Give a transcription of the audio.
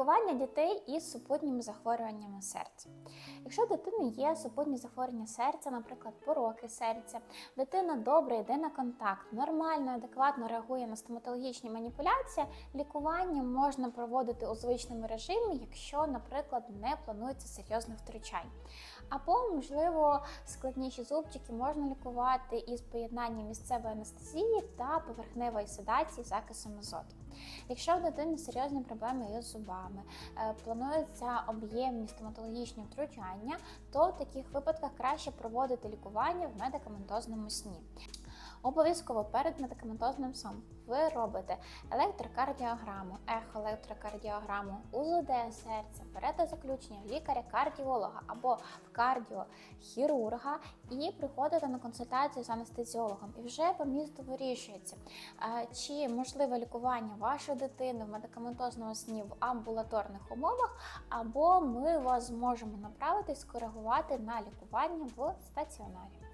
Лікування дітей із супутніми захворюваннями серця. Якщо у дитини є супутні захворювання серця, наприклад, пороки серця, дитина добре йде на контакт, нормально, адекватно реагує на стоматологічні маніпуляції, лікування можна проводити у звичному режимі, якщо, наприклад, не планується серйозне втручань. Або, можливо, складніші зубчики можна лікувати із поєднанням місцевої анестезії та поверхневої седації закисом азоту. Якщо в дитини серйозні проблеми із зубами, е, плануються об'ємні стоматологічні втручання, то в таких випадках краще проводити лікування в медикаментозному сні. Обов'язково перед медикаментозним сном ви робите електрокардіограму, ехоелектрокардіограму, УЗД серця, берете заключення лікаря-кардіолога або в кардіохірурга і приходите на консультацію з анестезіологом. І вже по місту вирішується, е, чи можливе лікування вашої дитини в медикаментозному сні в амбулаторних умовах, або ми вас зможемо направити і скоригувати на лікування в стаціонарі.